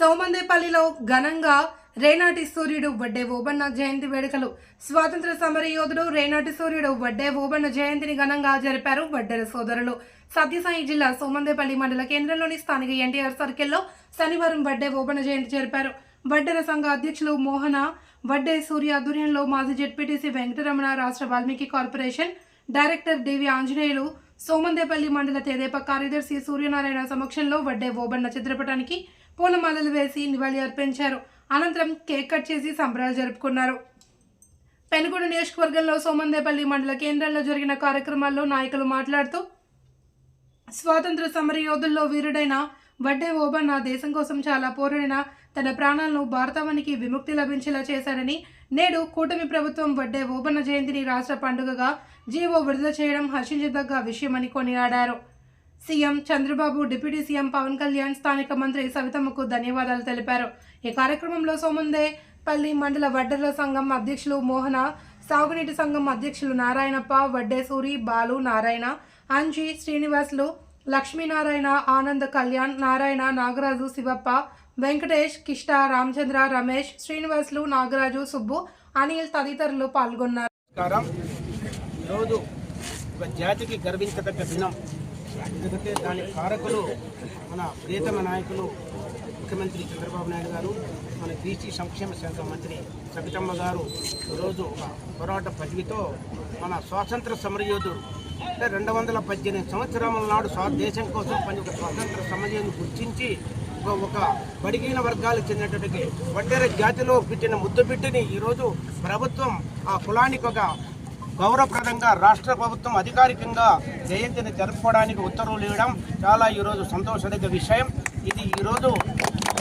సోమందేపల్లిలో ఘనంగా రేనాటి సూర్యుడు వడ్డే ఓబన్న జయంతి వేడుకలు. స్వాతంత్ర సమర యోధుడు రేనాటి సూర్యుడు వడ్డే ఓబన్న జయంతిని ఘనంగా జరిపారు వడ్డెర సోదరులు. సత్యసాయి జిల్లా సోమందేపల్లి మండల కేంద్రంలోని స్థానిక ఎన్టీఆర్ సర్కిల్లో శనివారం వడ్డే ఓబన్న జయంతి జరిపారు. వడ్డెర సంఘ అధ్యక్షులు మోహన వడ్డే సూర్య ఆధ్వర్యంలో మాజీ జెడ్పీటీసీ వెంకటరమణ రాష్ట్ర Valmiki corporation director DV Anjaneyulu Somandepalli మండల తెదేప కార్యదర్శి సూర్యనారాయణ సమక్షంలో వడ్డే ఓబన్న చిత్రపటానికి పూలమాలలు వేసి నివాళి అర్పించారు. అనంతరం కేక్ కట్ చేసి సంబరాలు జరుపుకున్నారు. పెనుగొండ నియోజకవర్గంలో సోమందేపల్లి మండల కేంద్రంలో జరిగిన కార్యక్రమాల్లో నాయకులు మాట్లాడుతూ స్వాతంత్ర సమర యోధుల్లో వీరుడైన వడ్డే ఓబన్న దేశం కోసం చాలా పోరాడిన తన ప్రాణాలను భారతవానికి విముక్తి లభించేలా చేశాడని నేడు కూటమి ప్రభుత్వం వడ్డే ఓబన్న జయంతిని రాష్ట్ర పండుగగా జీవో విడుదల చేయడం హర్షించదగ్గ విషయమని కొనియాడారు. CM Chandrababu deputy CM Pawan Kalyan స్థానిక మంత్రి సవితమ్మకు ధన్యవాదాలు తెలిపారు. ఈ కార్యక్రమంలో సోముందేపల్లి మండల వడ్డర్ల సంఘం అధ్యక్షులు మోహన సాగునీటి సంఘం అధ్యక్షులు నారాయణప్ప వడ్డేసూరి బాలు నారాయణ అంజీ శ్రీనివాసులు లక్ష్మీనారాయణ ఆనంద్ కళ్యాణ్ నారాయణ నాగరాజు శివప్ప వెంకటేష్ కిష్ట రామచంద్ర రమేష్ శ్రీనివాసులు నాగరాజు సుబ్బు అనిల్ తదితరులు పాల్గొన్నారు. ఈరోజు ఒక జాతికి గర్వించదగ్గ దినం. ఎందుకంటే దాని కారకులు మన ప్రియతమ నాయకులు ముఖ్యమంత్రి చంద్రబాబు నాయుడు గారు మన బీసీ సంక్షేమ శాఖ మంత్రి సబితమ్మ గారు ఈరోజు ఒక పోరాట పదవితో మన స్వాతంత్ర సమరయోధుడు. అంటే రెండు వందల పద్దెనిమిది సంవత్సరాల నాడు స్వా దేశం కోసం పని ఒక స్వాతంత్ర సమరయోధుని గుర్తించి ఒక ఒక బడిగిన వర్గాలకు చెందినటువంటి వడ్డెర జాతిలో పుట్టిన ముద్దు బిడ్డని ఈరోజు ప్రభుత్వం ఆ కులానికి ఒక గౌరవప్రదంగా రాష్ట్ర ప్రభుత్వం అధికారికంగా జయంతిని జరుపుకోవడానికి ఉత్తర్వులు ఇవ్వడం చాలా ఈరోజు సంతోషదగ్గ విషయం. ఇది ఈరోజు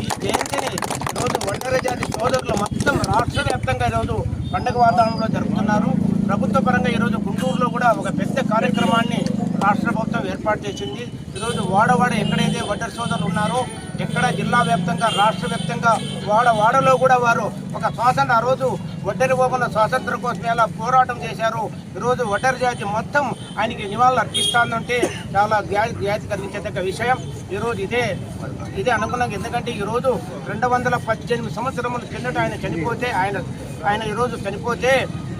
ఈ జయంతిని ఈరోజు ఒంటరి జాతి సోదరులు మొత్తం రాష్ట్ర వ్యాప్తంగా ఈరోజు పండుగ వాతావరణంలో జరుపుతున్నారు. ప్రభుత్వ పరంగా ఈరోజు గుంటూరులో కూడా ఒక పెద్ద కార్యక్రమాన్ని రాష్ట్ర ప్రభుత్వం ఏర్పాటు చేసింది. ఈరోజు వాడవాడ ఎక్కడైతే ఒంటరి సోదరులు ఉన్నారో ఎక్కడ జిల్లా వ్యాప్తంగా రాష్ట్ర వ్యాప్తంగా వాడ వాడలో కూడా వారు ఒక స్వాతంత్ర ఆ రోజు వడ్డరి బొమ్మల స్వాతంత్రం కోసం ఎలా పోరాటం చేశారు. ఈరోజు ఒడ్డరి జాతి మొత్తం ఆయనకి నివాళులు అర్పిస్తానంటే చాలా జాతి జాతి కలిగించదగ్గ విషయం. ఈరోజు ఇదే ఇదే అనుకున్నాం ఎందుకంటే ఈరోజు రెండు వందల పద్దెనిమిది సంవత్సరముల కిందట ఆయన చనిపోతే ఆయన ఆయన ఈరోజు చనిపోతే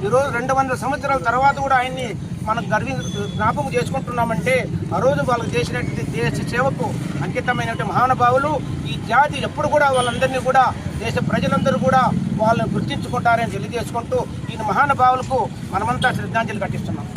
ఈరోజు రెండు వందల సంవత్సరాల తర్వాత కూడా ఆయన్ని మనం గర్వి జ్ఞాపకం చేసుకుంటున్నామంటే ఆ రోజు వాళ్ళకి చేసినటువంటి దేశ సేవకు అంకితమైనటువంటి మహానుభావులు ఈ జాతి ఎప్పుడు కూడా వాళ్ళందరినీ కూడా దేశ ప్రజలందరూ కూడా వాళ్ళని గుర్తించుకుంటారని తెలియజేసుకుంటూ ఈ మహానుభావులకు మనమంతా శ్రద్ధాంజలి ఘటిస్తున్నాం.